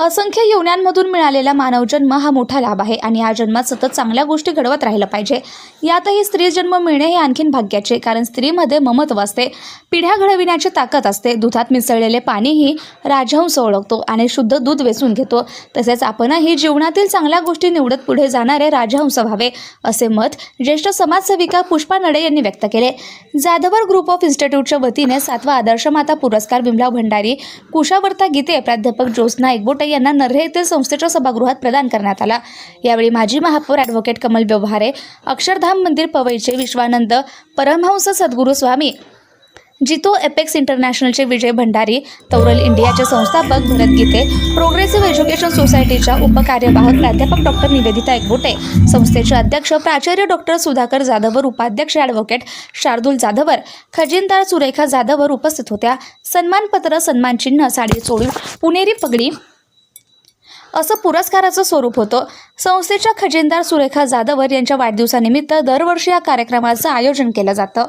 असंख्य यवण्यांमधून मिळालेला मानवजन्म हा मोठा लाभ आहे आणि या जन्मात सतत चांगल्या गोष्टी घडवत राहिलं पाहिजे. यातही स्त्री जन्म मिळणे हे आणखीन भाग्याचे कारण स्त्रीमध्ये ममत्व असते पिढ्या घडविण्याची ताकद असते दुधात मिसळलेले पाणीही राजहंस ओळखतो आणि शुद्ध दूध वेचून घेतो. तसेच आपणही जीवनातील चांगल्या गोष्टी निवडत पुढे जाणारे राजहंस व्हावे असे मत ज्येष्ठ समाजसेविका पुष्पा नडे यांनी व्यक्त केले. जाधवर ग्रुप ऑफ इन्स्टिट्यूटच्या वतीने सातवा आदर्श माता पुरस्कार भीमराव भंडारी कुशावर्ता गीते प्राध्यापक ज्योत्स्ना एकबोटे यांना नर्हे येथील संस्थेच्या सभागृहात प्रदान करण्यात आला. यावेळी माजी महापौर ॲडव्होकेट कमल व्यवहारे अक्षरधाम मंदिर पवईचे विश्वानंद परमहंस सद्गुरू स्वामी जितो एपेक्स इंटरनॅशनलचे विजय भंडारी तौरल इंडियाचे संस्थापक भरत गीते प्रोग्रेसिव्ह एज्युकेशन सोसायटीच्या उपकार्यवाहक प्राध्यापक डॉक्टर निवेदिता एकबोटे संस्थेचे अध्यक्ष प्राचार्य डॉक्टर सुधाकर जाधवर उपाध्यक्ष ॲडव्होकेट शार्दूल जाधवर खजिनदार सुरेखा जाधवर उपस्थित होत्या. सन्मानपत्र सन्मानचिन्ह साडी चोळी पुणेरी पगडी असं पुरस्काराचं स्वरूप होतं संस्थेच्या खजिनदार सुरेखा जाधवर यांच्या वाढदिवसानिमित्त दरवर्षी या कार्यक्रमाचं आयोजन केलं जातं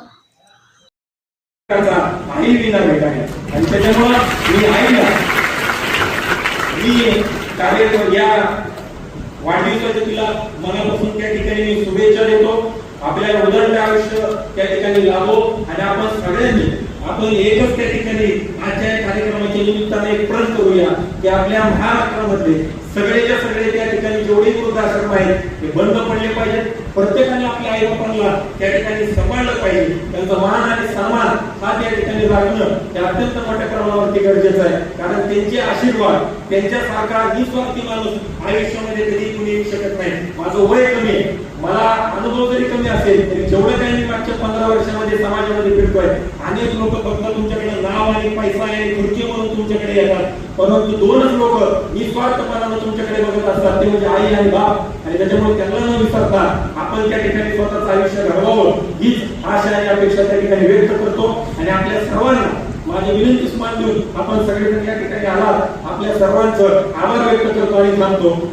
वाढदिवसाच्या तिला मनापासून त्या ठिकाणी मी शुभेच्छा देतो आपल्याला उदंड आयुष्य त्या ठिकाणी लाभो आणि आपण सगळ्यांनी आपण एकच त्या ठिकाणी आजच्या कार्यक्रमाच्या निमित्ताने एक प्रश्न करूया की आपल्या महाराष्ट्रामध्ये सगळेच्या सगळे त्या ठिकाणी जेवढे वृद्धाश्रम आहेत ते बंद पडले पाहिजेत. प्रत्येकाने आपल्या आई बापांना त्या ठिकाणी सांभाळलं पाहिजे. त्यांचा मान आणि सन्मान हा त्या ठिकाणी राखणं हे अत्यंत मोठ्या प्रमाणावरती गरजेचं आहे. कारण त्यांचे आशीर्वाद त्यांच्यासारखा निस्वार्थी माणूस आयुष्यामध्ये कधी कुणी येऊ शकत नाही. माझं वय कमी आहे. मला अनुभव जरी कमी असेल तरी जेवढं काही पंधरा वर्षामध्ये समाजामध्ये फिरतोय. अनेक लोक फक्त तुमच्याकडे नाव आणि पैसा आहे खुर्ची म्हणून तुमच्याकडे येतात. परंतु दोनच लोक निस्वार्थपणानं तुमच्याकडे बघत असतात. ते म्हणजे आई आणि बाप. आणि त्याच्यामुळे त्यांना न विसरता आपण त्या ठिकाणी स्वतःच आयुष्य घडवावं. हीच आशा आणि अपेक्षा त्या ठिकाणी व्यक्त करतो. आणि आपल्या सर्वांना माझी विनंती मान देऊन आपण सगळेजण या ठिकाणी आलात. आपल्या सर्वांचं आभार व्यक्त करतो आणि थांबतो.